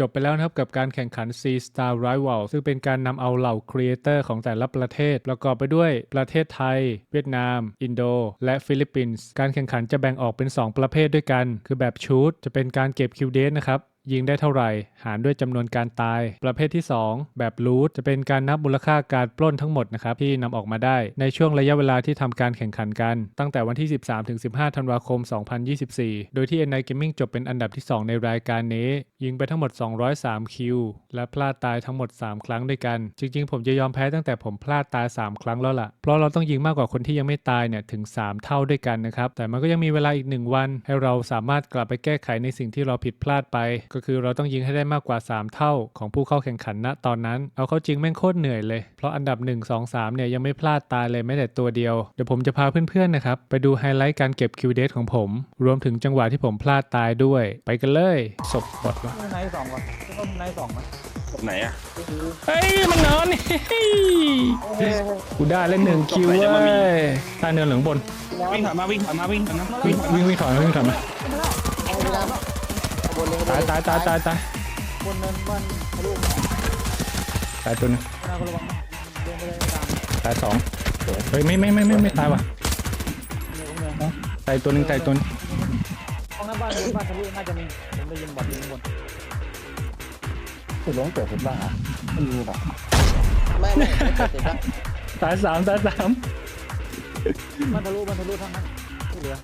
จบไปแล้วนะครับกับการแข่งขัน C Star Rival ซึ่งเป็นการนำเอาเหล่าครีเอเตอร์ของแต่ละประเทศ ประกอบไปด้วยประเทศไทย เวียดนาม อินโด และฟิลิปปินส์ การแข่งขันจะแบ่งออกเป็น 2 ประเภทด้วยกัน คือแบบชูตจะเป็นการเก็บคิวเดสนะครับ ยิงได้เท่าไหร่ หารด้วยจำนวนการตาย ประเภทที่ 2 แบบลูทจะเป็นการนับมูลค่าการปล้นทั้งหมดนะครับที่นำออกมาได้ในช่วงระยะเวลาที่ทำการแข่งขันกัน ตั้งแต่วันที่ 13ถึง15 ธันวาคม 2024 โดยที่ NI Gaming จบเป็นอันดับที่ 2 ในรายการนี้ ยิงไปทั้งหมด 203 คิว และพลาดตายทั้งหมด 3 ครั้งด้วยกัน จริง ๆ ผมจะยอมแพ้ตั้งแต่ผมพลาดตาย 3 ครั้งแล้วล่ะ เพราะเราต้องยิงมากกว่าคนที่ยังไม่ตายเนี่ยถึง 3 เท่าด้วยกันนะครับแต่มันก็ยังมีเวลาอีก 1 วัน ให้เราสามารถกลับไปแก้ไขในสิ่งที่เราผิดพลาดไปก็คือเราต้องยิงให้ได้มากกว่า 3 เท่าของผู้เข้าแข่งขันณตอนนั้น เอาเข้าจริงแม่งโคตรเหนื่อยเลย เพราะอันดับ 1 2 3 เนี่ยยังไม่พลาดตายเลยแม้แต่ตัวเดียว เดี๋ยวผมจะพาเพื่อนๆนะครับ ไปดูไฮไลท์การเก็บคิวเดสของผม รวมถึงจังหวะที่ผมพลาดตายด้วย ไปกันเลยศพบอดวะไนท์สองก่อนก็ไนท์สองมั้ยตรงไหนอะเฮ้ยมันนอนกูได้เล่นหนึ่งคิวเว้ยใต้เนินเหลืองบนวิ่งถอยมาวิ่งถอยมาวิ่งถอยมาวิ่งวิ่งวิ่งถอยมาวิ่งถอยมา ตายตายตายตายตายบนเนินบ้านทะลุตายตัวหนึงหน้าก็ระวังเดินไปเลยตามตายสองเฮ้ยไม่ไม่ไม่ไม่ไม่ตายว่ะเนินเนินตายตัวหนึงตายตัวหนึงห้องน้ำบ้านบนบ้านทะลุน่าจะมีผมได้ยินบอดยิงบนคือร้องเกิดขึ้นบ้างอะไม่มีหรอกไม่ไม่ไม่เสร็จแล้วตายสามตายสามบ้านทะลุบ้านทะลุทั้งนั้นที่เหลือ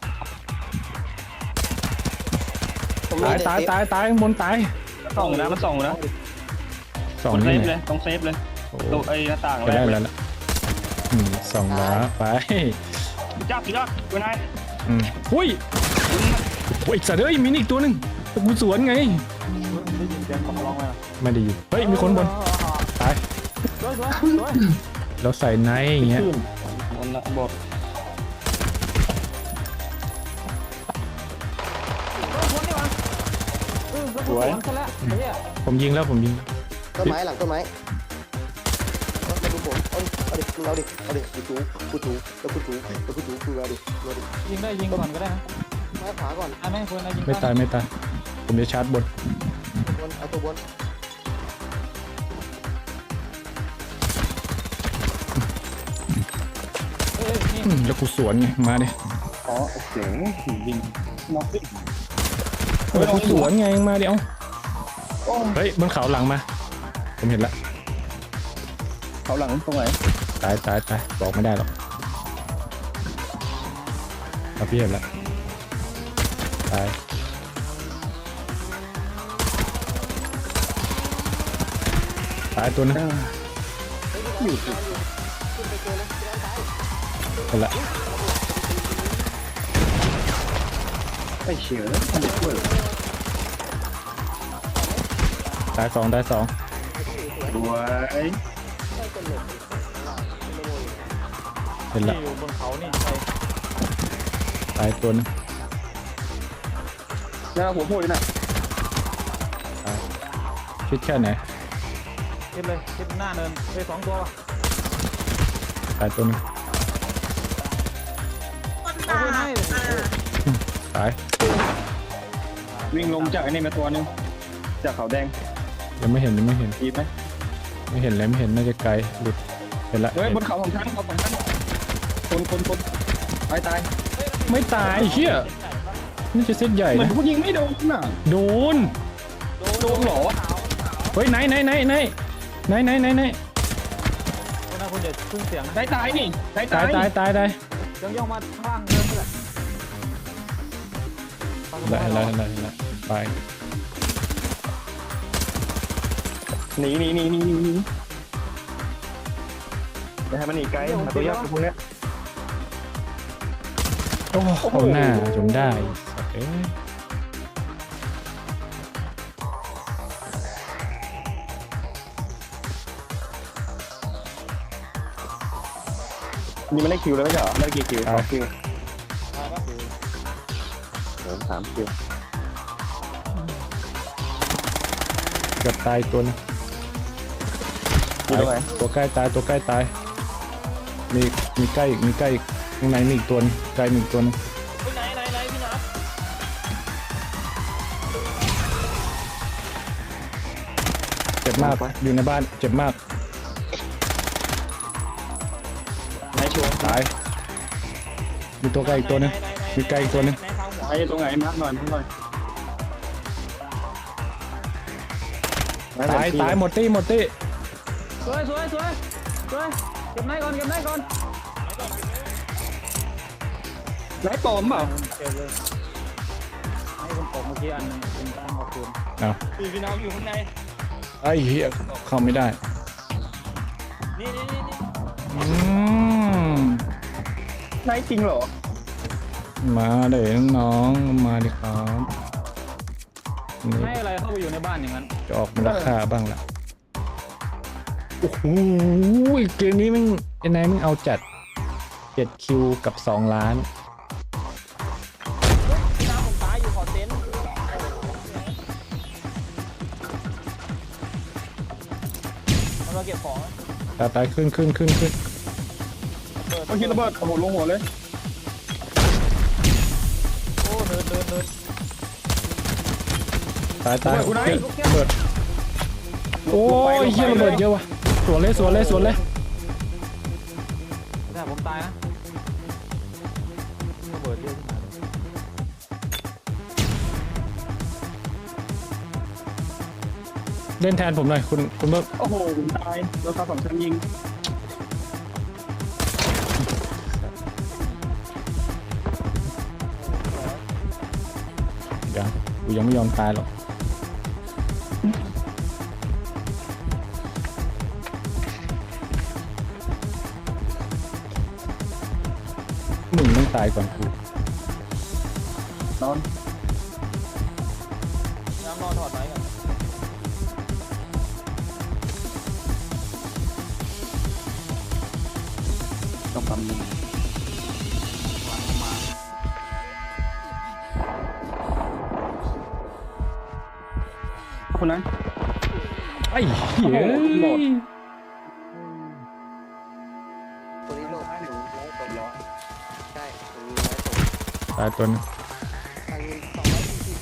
ผมมีตายเด็กตายตายตายข้างบนตายส่องนะมันส่องนะสองต้องเซนี่ฟเลเนี่ยยต้องเซฟเลยโอ้ตัวไอ้หน้าต่างไปแรได้กเลแล้ยวละอืมสองล้าไปจับอีกแล้วตัวนายอืมอุ้ยโอ้ยสัตว์เอ้ยมีอีกตัวหนึ่งแต่กูสวนไง ได้ยินเสียงของร้องไหมไม่ได้ยินเฮ้ยมีคนบนตาย สวยสวยสวยเราใส่ไนท์อย่างเงี้ย มันนะบอด เออสวยซะแล้วเฮ้ยผมยิงแล้วผมยิง ต้นไม้หลังต้นไม้เอามาดูผมเอาเอาดิเอาดิเอาดิกูจูกูจูแล้วกูจูแล้วกูจูกูเอาดิเอาดิยิงได้ยิงก่อนก็ได้นะไม้ขวาก่อนอะแม่ควรนะยิงไม่ตายไม่ตาย ผมจะชาร์จบนตัวบนเอาตัวบนเอ้ยนี่อืมแล้วกูสวนไงมาดิอ๋อเจ๋งยิงน็อกดิ เออกูสวนไงมาดิเอ้าเฮ้ยบนเขาหลังมา ผมเห็นละเขาหลังตรงไหนตายตายตายบอกไม่ได้หรอกเอาพี่เห็นละตายตายตัวนึงอยู่สิเห็นละ ไอ้เฉียวมันจะช่วยตายสองตายสองรวยเห็นละอยู่บนเขานี่ไปตายตัวนึงหน้าหัวโผล่น่ะชิดแค่ไหนคิดเลยคิดหน้าเนินไปสองตัววะตายตัวนึงเอาไปไหน ตาย วิ่งลงจากไอ้นี่มาตัวนึงจากเขาแดงยังไม่เห็นยังไม่เห็น ดีไหมไม่เห็นเลยไม่เห็นน่าจะไกลหลุดเห็นละเฮ้ยบนเขาของฉันเขาของฉันคนคนคนตายตายไม่ตายเฮียนี่จะเซตใหญ่เหมือนนะผู้ยิงไม่โดนน่ะโดน โดนเหรอเฮ้ยไหนไหนไหนไหนไหนไหนไหนไหนคนนั้นคุณอย่าพึ่งเสียงนะได้ตายนี่ได้ตาตายยตายตายตายย่องย่องมาข้างล่างเดินไปเลย ได้ได้ได้ได้ไปหนีหนีหนีหนีหนีหนีอย่าให้มันหนีไกลมาตัวยักษ์พวกเนี้ย โอ้เอาหน้าจนได้สัตว์เอ้ยนี่มันได้คิวแล้วไม่ใช่เหรอได้กี่คิวสองคิว สองสามคิวเกือบตายตัวนึงคิวเท่าไหร่ตัวใกล้ตายตัวใกล้ตาย มีมีใกล้อีกมีใกล้อีกข้างในมีอีกตัวนึงใกล้มีอีกตัวนึงไหนไหนไหนพี่นัทเจ็บมากอยู่ในบ้านเจ็บมากไหนชัวร์ตายมีตัวไกลอีกตัวหนึง มีไกลอีกตัวหนึงในทางหัว ไอ้ตรงไหนมาร์กหน่อยมาร์กหน่อยตายตายหมดตี้หมดตี้สวยสวยสวยสวยเก็บไหนก่อนเก็บไหนก่อนไหนปลอมเปล่าเก็บเลยให้คนตกเมื่อกี้อันหนึงเป็นตั้งเอาคืนเอาคือพี่น้องอยู่ข้างในไอ้เหี้ยเข้าไม่ได้นี่นี่นี่นี่อืมไหนจริงเหรอ มาเดี๋ยวน้องๆมาดิครับนี่ให้อะไรเข้าไปอยู่ในบ้านอย่างนั้นจะออกมูลค่าบ้างละโอ้โหเกมนี้มันไอ้นายมึงเอาจัด7คิวกับ2ล้านพี่น้ำผมตายอยู่ขอเต็นท์มันมาเก็บของตายตายขึ้นขึ้นขึ้นขึ้นเปิดต้องคิดระเบิดโอ้โหลงหัวเลย ตายตายคุณไอ้เฮ้ยระเบิดโอ้ยเหี้ยระเบิดเยอะว่ะสวนเลยสวนเลยสวนเลยแต่ผมตายนะระเบิดเยอะขึ้นมาเลยเล่นแทนผมหน่อยคุณคุณเบิร์โอ้โหผมตายแล้วครับผมชั้นยิงยังกูยังไม่ยอมตายหรอก ต้องตายก่อนกูนอนน้ำนอนถอดไว้ก่อนต้องทำยิงคุณนั้นไอ้เหี้ยโหดายตัวหนึงทางนี้สองร้อยสี่สิบ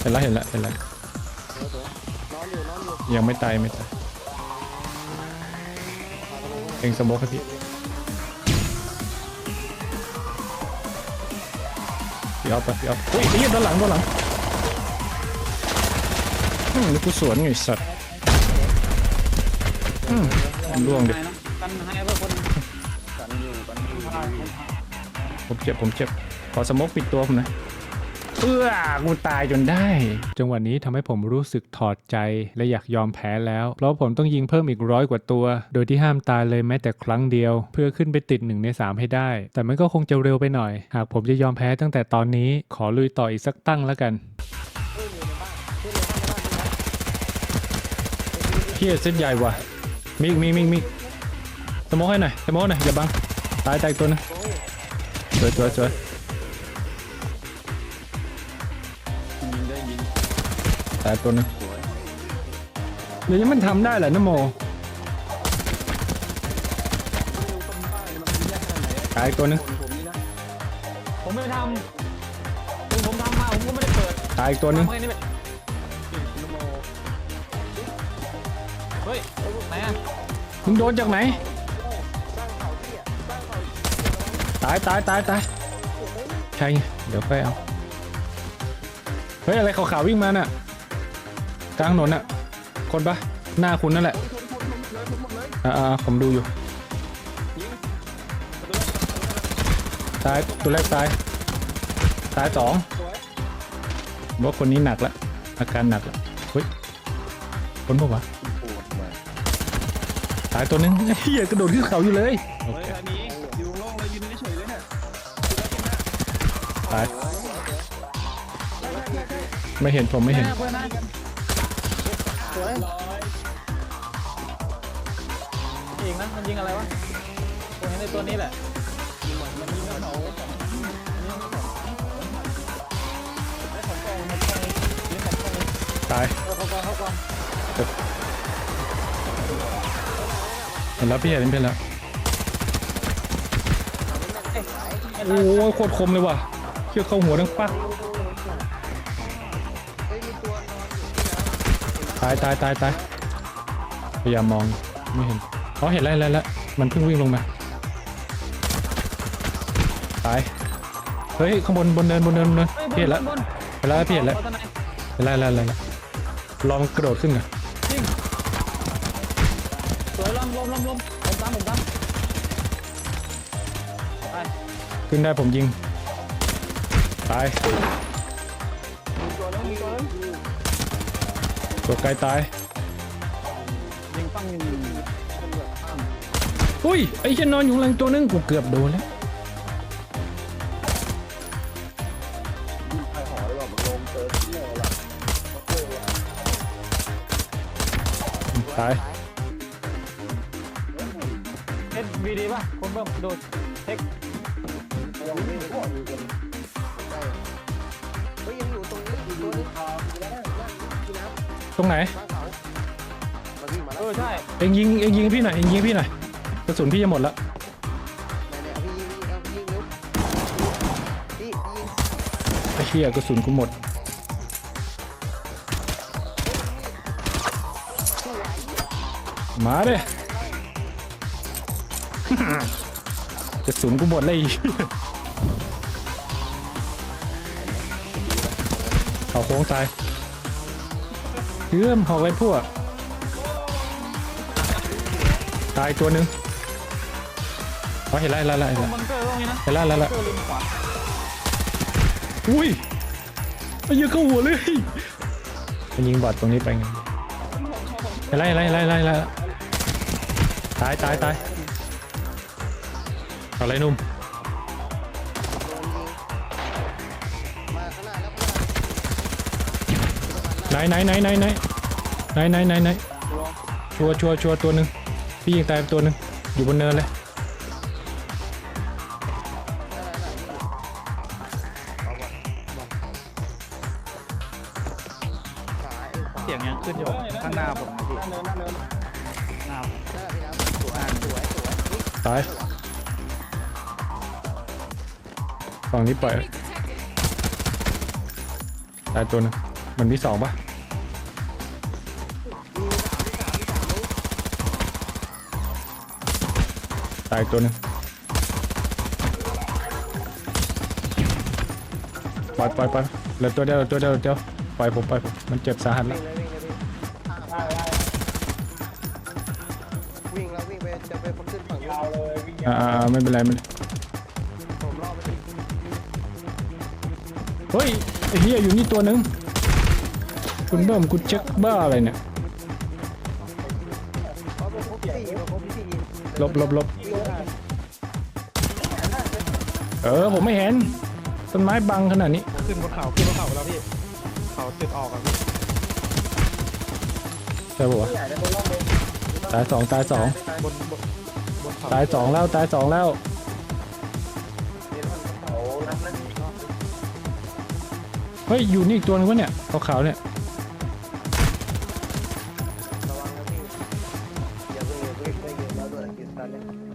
เห็นแล้วเห็นแล้วเห็นแล้วเดี๋ยวเดี๋ยวนอนอยู่นอนอยู่ยังไม่ตายไม่ตายเองสมองครับพี่พี่เอาไปพี่เอาเฮ้ยไอ้เหี้ยด้านหลังด้านหลังอืมนี่กูสวนไงสัตว์อืมล่วงดิให้นะกันให้เพื่อคนกันอยู่กันอยู่ผมเจ็บผมเจ็บ ขอสโมกปิดตัวผมนะเอื้อกูตายจนได้ จังหวะนี้ทำให้ผมรู้สึกถอดใจและอยากยอมแพ้แล้ว เพราะผมต้องยิงเพิ่มอีกร้อยกว่าตัว โดยที่ห้ามตายเลยแม้แต่ครั้งเดียว เพื่อขึ้นไปติดหนึ่งในสามให้ได้ แต่มันก็คงจะเร็วไปหน่อย หากผมจะยอมแพ้ตั้งแต่ตอนนี้ขอลุยต่ออีกสักตั้งแล้วกันเฮียเส้นใหญ่ว่ะมีอีกมีอีกมีอีกมีอีกสโมกให้หน่อยสโมกหน่อยอย่าบังตายตายอีกตัวหนึงสวยสวยสวย ยิงได้ยิงตายตัวหนึงเดี๋ยวนี้มันทำได้เหรอนะโมตายตัวหนึงผมนี่นะผมไม่ทำถึงผมทำมาผมก็ไม่ได้เปิดตายอีกตัวหนึงทำแค่นี้แบบเฮ้ยไหนอะมึงโดนจากไหนตายตายตายตายใช่ไงเดี๋ยวค่อยเอา เฮ้ยอะไรขาวๆวิ่งมาน่ะกลางถนนน่ะ คนปะหน้าคุณนั่นแหละอ่าๆผมดูอยู่ตายตัวแรกตายตายสองผมว่าคนนี้หนักละอาการหนักละเฮ้ยคนปะวะปวดมาตายตัวนึงเฮียกระโดดขึ้นเขาอยู่เลยโอเฮ้เคยอันนี้อยู่โล่งเลยยืนเฉยๆเลยเนี่ยตาย ไม่เห็นผมไม่เห็น เพื่อนนะสวยยิงนะมันยิงอะไรวะผมเห็นในตัวนี้แหละตายเขากอนเขากอนเห็นแล้วพี่เห็นเป็นแล้วโอ้ยโคตรคมเลยว่ะเชี่ยเข้าหัวทั้งปัก ตัวนอนอยู่ที่น้ตายตายตายตายำตายเฮ้ยมีตัวตายนอนอยู่ที่น้ำตายเฮ้ยมีพยายามมองไม่เห็นอ๋อเห็นแล้วเห็นแล้วเห็นแล้วมันเพิ่งวิ่งลงมาตายเฮ้ยข้างบนบนเนินบนเนินบนเนินเฮ้ยบพี่เห็นนแล้วบนเห็นแล้วพี่เห็นแล้วอาตะไนเห็นแล้วเห็นแล้วเห็นแล้วลองกระโดดขึ้นก่อนจริงสวยลมลมลมลมผมตามผมตามไปขึ้นได้ผมยิงตาย ตัวไกล้ตายยิงปั้งยิงอุ้ย ไอ้เหี้ยนอนอยู่หลังตัวนึงกูเกือบโดนแล้วตายเอ็ดวีดีป่ะคนเบิ่มโดดเทค ตรงไหนเขามันวิ่งมาเอแล้วอใช่เอ็งยิงเอ็งยิงพี่หน่อยเอ็งยิงพี่หน่อยกระสุนพี่จะหมดล้วไหนๆพี่ยิงเอาพี่ยิงเร็วพี่ยิงไอ้เหี้ยกระสุนกูหมดมาเด้ กระสุนกูหมดเลยไอ้เหี้ยเขาโค้งตาย เอื้อมหอกไว้พวก ตายตัวหนึ่งอ๋อเห็นแล้วเห็นแล้วเห็นแล้วบังเกอร์ตรงนี้นะเห็นแล้วเห็นแล้วเกอร์ริมขวาอุ้ยไอ้เหี้ยเข้าหัวเลยมันยิงบอดตรงนี้ไปไงไล่ไล่ไล่ไล่ไล่ตายตายตายเอาอะไรหนุ่ม ไหนไหนไหนไหนไหนไหนไหนไหนไหนชัวร์ชัวร์ชัวร์ตัวหนึ่งพี่ยิงตายไปตัวหนึ่งอยู่บนเนินเลยขายขวาเสียงยังขึ้นอยู่ข้างหน้าผมนะพี่หน้าผมหน้าพี่น้ำสวยสวยสวยนี่ตายฝั่งนี้ปล่อยตายตัวหนึง มันมีสองปะมีสามมีสามมีสามลูกตายตัวหนึงปล่อยปล่อยปล่อยเหลือตัวเดียวเหลือตัวเดียวเหลือตัวเดียวปล่อยผมปล่อยผมมันเจ็บสาหัสแล้ววิ่งเลยวิ่งเลยพี่วิ่งแล้ววิ่งไปจะไปขึ้นฝั่งนู้นอ่าอ่าอ่าไม่เป็นไรไม่เป็นไรผมรอไปถึงเฮ้ยไอ้เหี้ยอยู่นี่ตัวหนึง คุณเบิ้มคุณเช็คบ้าอะไรเนี่ยเขาไปพบพี่มาพบพี่ยิงลบลบลบวิ่งได้เออ ผมไม่เห็น ต้นไม้บังขนาดนี้ ขึ้นบนเขาขึ้นบนเขาไปแล้วพี่เขาจุดออกอะพี่ใช่ปะวะตายสองตายสองบนบนบนเขาตายสองแล้วตายสองแล้วเฮ้ยอยู่นี่อีกตัวนึงวะเนี่ยขาวๆเนี่ย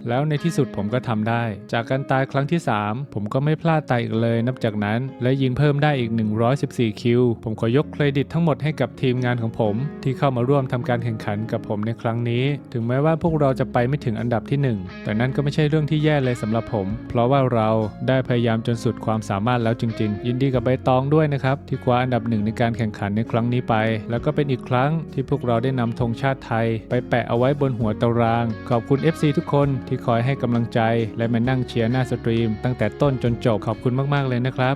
แล้วในที่สุดผมก็ทำได้ จากการตายครั้งที่ 3 ผมก็ไม่พลาดตายอีกเลยนับจากนั้น และยิงเพิ่มได้อีก 114 คิว ผมขอยกเครดิตทั้งหมดให้กับทีมงานของผม ที่เข้ามาร่วมทำการแข่งขันกับผมในครั้งนี้ ถึงแม้ว่าพวกเราจะไปไม่ถึงอันดับที่ 1 แต่นั่นก็ไม่ใช่เรื่องที่แย่เลยสำหรับผม เพราะว่าเราได้พยายามจนสุดความสามารถแล้วจริง ๆ ยินดีกับใบตองด้วยนะครับที่คว้าอันดับหนึ่งในการแข่งขันในครั้งนี้ไป แล้วก็เป็นอีกครั้งที่พวกเราได้นำธงชาติไทย ไปแปะเอาไว้บนหัวตาราง ขอบคุณ FC ทุกคนทที่คอยให้กำลังใจ และมานั่งเชียร์หน้าสตรีม ตั้งแต่ต้นจนจบขอบคุณมากๆเลยนะครับ